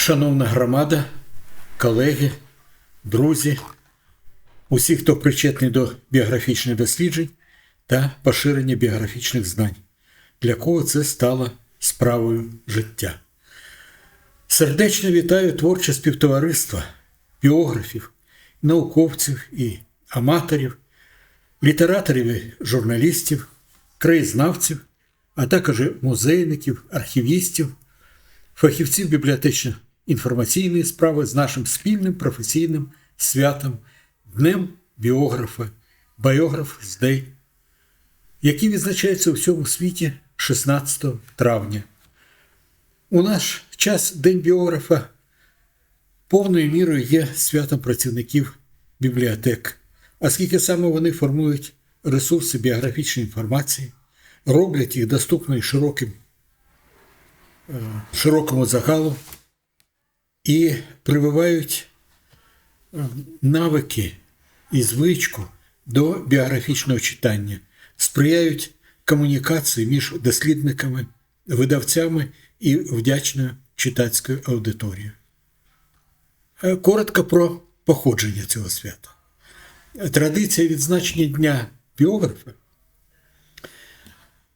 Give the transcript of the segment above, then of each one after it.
Шановна громада, колеги, друзі, усі, хто причетний до біографічних досліджень та поширення біографічних знань, для кого це стало справою життя. Сердечно вітаю творче співтовариства, біографів, науковців і аматорів, літераторів і журналістів, краєзнавців, а також музейників, архівістів, фахівців бібліотечно-інформаційної справи з нашим спільним професійним святом Днем біографа, Biograph Day, який відзначається у всьому світі 16 травня. У наш час День біографа повною мірою є святом працівників бібліотек, оскільки саме вони формують ресурси біографічної інформації, роблять їх доступною широким, е, широкому загалу і прививають е, навики і звичку до біографічного читання, сприяють комунікації між дослідниками, видавцями і вдячною читацькою аудиторією. Е, Коротко про походження цього свята. Традиція відзначення Дня біографа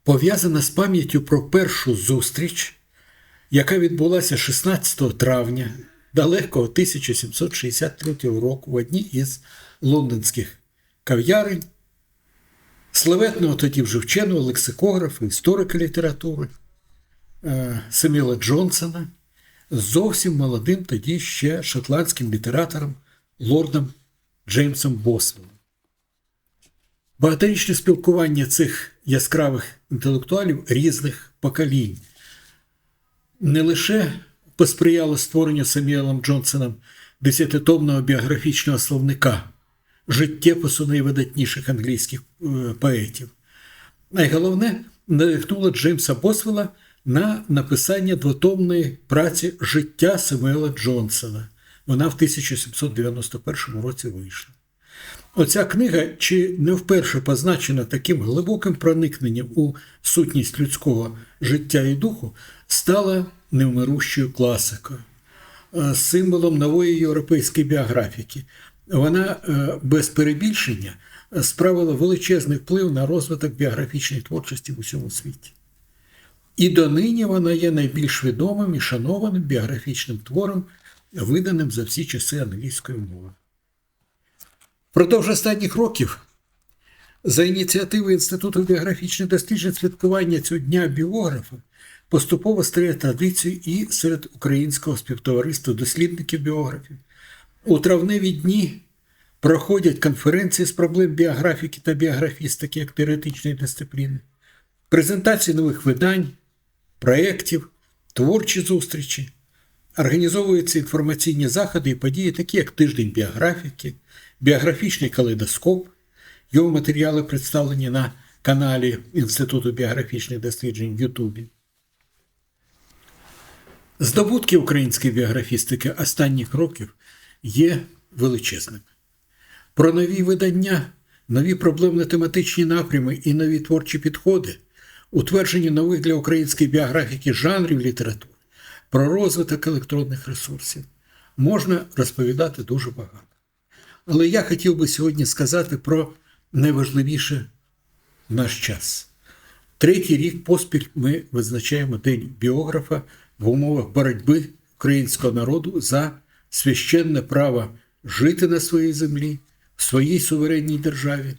пов'язана з пам'яттю про першу зустріч, яка відбулася 16 травня далекого 1763 року в одній із лондонських кав'ярень славетного тоді вже вченого лексикографа, історика літератури е, Семіла Джонсона зовсім молодим тоді ще шотландським літератором лордом Джеймсом Босвелом. Багаторічне спілкування цих яскравих інтелектуалів різних поколінь не лише посприяло створенню Саміелом Джонсоном десятитомного біографічного словника життєпису найвидатніших англійських е, поетів. Найголовне надихнуло Джеймса Босвелла на написання двотомної праці Життя Самуела Джонсона. Вона в 1791 році вийшла. Оця книга чи не вперше позначена таким глибоким проникненням у сутність людського життя і духу, стала невмирущою класикою, е, символом нової європейської біографіки. Вона е, без перебільшення справила величезний вплив на розвиток біографічної творчості в усьому світі. І донині вона є найбільш відомим і шанованим біографічним твором, виданим за всі часи англійської мови. Впродовж останніх років за ініціативи Інституту біографічних досліджень святкування цього дня біографа поступово стає традицією і серед українського співтовариства дослідників біографів. У травневі дні проходять конференції з проблем біографіки та біографістики як теоретичної дисципліни, презентації нових видань, проєктів, творчі зустрічі. Організовуються інформаційні заходи і події, такі як тиждень біографіки, біографічний калейдоскоп. Його матеріали представлені на каналі Інституту біографічних досліджень в Ютубі. Здобутки української біографістики останніх років є величезними. Про нові видання, нові проблемно-тематичні напрями і нові творчі підходи, утвердження нових для української біографіки жанрів літератури, про розвиток електронних ресурсів можна розповідати дуже багато. Але я хотів би сьогодні сказати про найважливіше в наш час. Третій рік поспіль ми визначаємо День біографа в умовах боротьби українського народу за священне право жити на своїй землі, в своїй суверенній державі,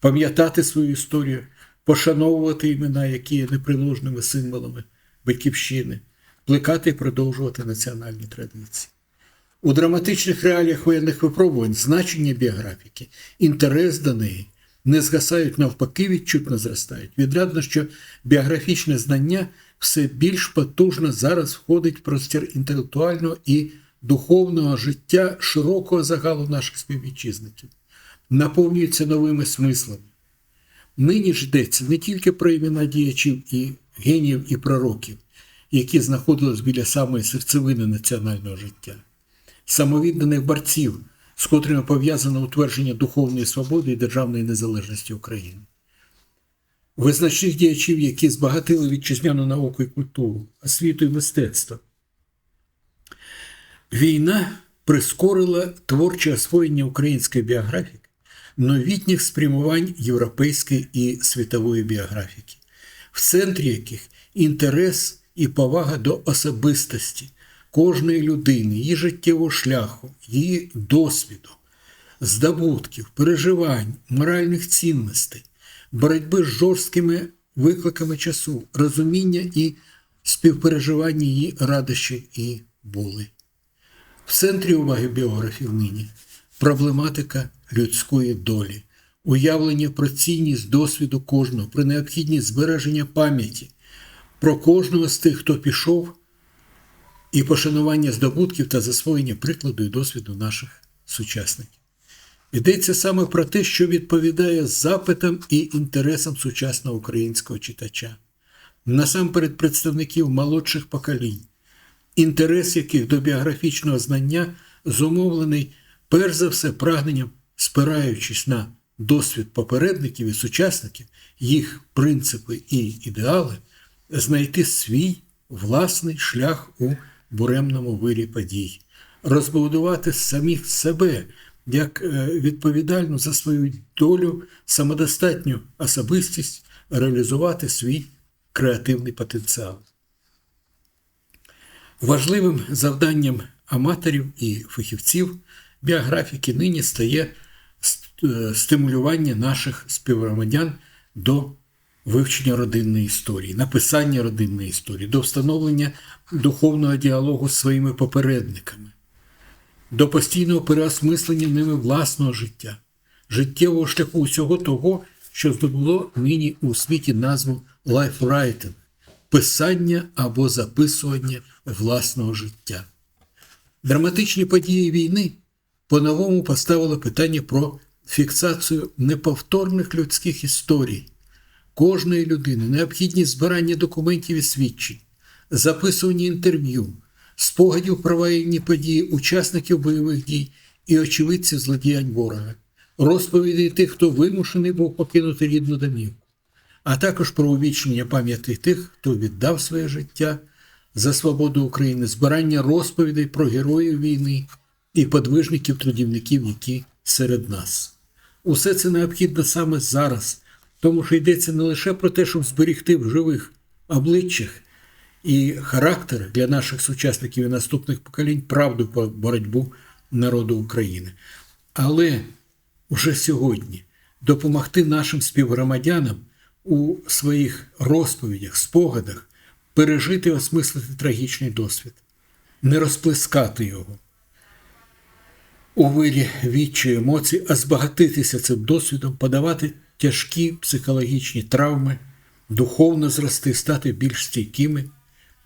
пам'ятати свою історію, пошановувати імена, які є неприложними символами батьківщини, плекати і продовжувати національні традиції. У драматичних реаліях воєнних випробувань значення біографіки, інтерес до неї не згасають навпаки, відчутно зростають. Відрядно, що біографічне знання все більш потужно зараз входить в простір інтелектуального і духовного життя широкого загалу наших співвітчизників, наповнюється новими смислами. Нині ж йдеться не тільки про імена діячів і геніїв і пророків, які знаходились біля самої серцевини національного життя, самовідданих борців, з котрими пов'язано утвердження духовної свободи і державної незалежності України. Визначних діячів, які збагатили вітчизняну науку і культуру, освіту і мистецтво. Війна прискорила творче освоєння української біографії, новітніх спрямувань європейської і світової біографіки, в центрі яких інтерес і повага до особистості кожної людини, її життєвого шляху, її досвіду, здобутків, переживань, моральних цінностей, боротьби з жорсткими викликами часу, розуміння і співпереживання її радощі і були. В центрі уваги біографів нині проблематика людської долі, уявлення про цінність досвіду кожного, про необхідність збереження пам'яті, про кожного з тих, хто пішов, і пошанування здобутків та засвоєння прикладу і досвіду наших сучасників. Йдеться саме про те, що відповідає запитам і інтересам сучасного українського читача, насамперед представників молодших поколінь, інтерес яких до біографічного знання зумовлений перш за все прагненням, спираючись на досвід попередників і сучасників, їх принципи і ідеали, знайти свій власний шлях у буремному вирі подій, розбудувати самих себе як е, відповідальну за свою долю, самодостатню особистість, реалізувати свій креативний потенціал. Важливим завданням аматорів і фахівців біографіки нині стає е, стимулювання наших співгромадян до вивчення родинної історії, написання родинної історії, до встановлення духовного діалогу з своїми попередниками, до постійного переосмислення ними власного життя, життєвого шляху усього того, що здобуло нині у світі назву лайфрайтинг писання або записування власного життя. Драматичні події війни по-новому поставили питання про фіксацію неповторних людських історій кожної людини, необхідність збирання документів і свідчень, записування інтерв'ю, спогадів про воєнні події учасників бойових дій і очевидців злодіянь ворога, розповіді тих, хто вимушений був покинути рідну домівку, а також про увічнення пам'яті тих, хто віддав своє життя за свободу України, збирання розповідей про героїв війни і подвижників трудівників, які серед нас. Усе це необхідно саме зараз, тому що йдеться не лише про те, щоб зберігти в живих обличчях і характер для наших сучасників і наступних поколінь правду про боротьбу народу України, але вже сьогодні допомогти нашим співгромадянам у своїх розповідях, спогадах пережити і осмислити трагічний досвід, не розплескати його. У вирі відчої емоцій, а збагатитися цим досвідом, подавати тяжкі психологічні травми, духовно зрости, стати більш стійкими,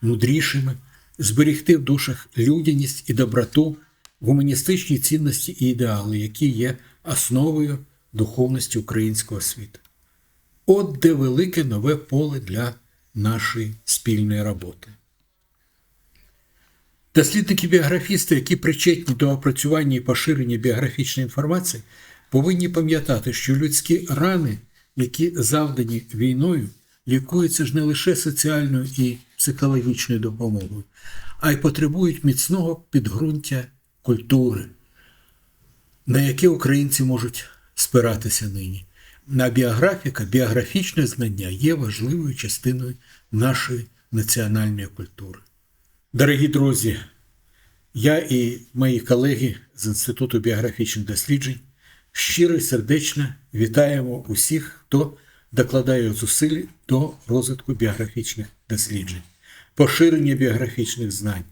мудрішими, зберігти в душах людяність і доброту, гуманістичні цінності і ідеали, які є основою духовності українського світу. От де велике нове поле для нашої спільної роботи. Дослідники біографісти, які причетні до опрацювання і поширення біографічної інформації, повинні пам'ятати, що людські рани, які завдані війною, лікуються ж не лише соціальною і психологічною допомогою, а й потребують міцного підґрунтя культури, на яке українці можуть спиратися нині. На біографіка, біографічне знання є важливою частиною нашої національної культури. Дорогі друзі, я і мої колеги з Інституту біографічних досліджень щиро і сердечно вітаємо усіх, хто докладає зусиль до розвитку біографічних досліджень, поширення біографічних знань,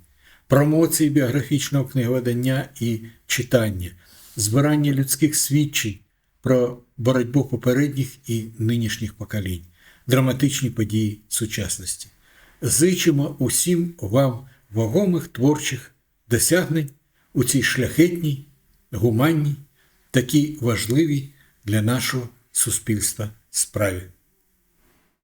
промоції біографічного книговидання і читання, збирання людських свідчень про боротьбу попередніх і нинішніх поколінь, драматичні події сучасності. Зичимо усім вам вагомих творчих досягнень у цій шляхетній, гуманній, такій важливій для нашого суспільства справі.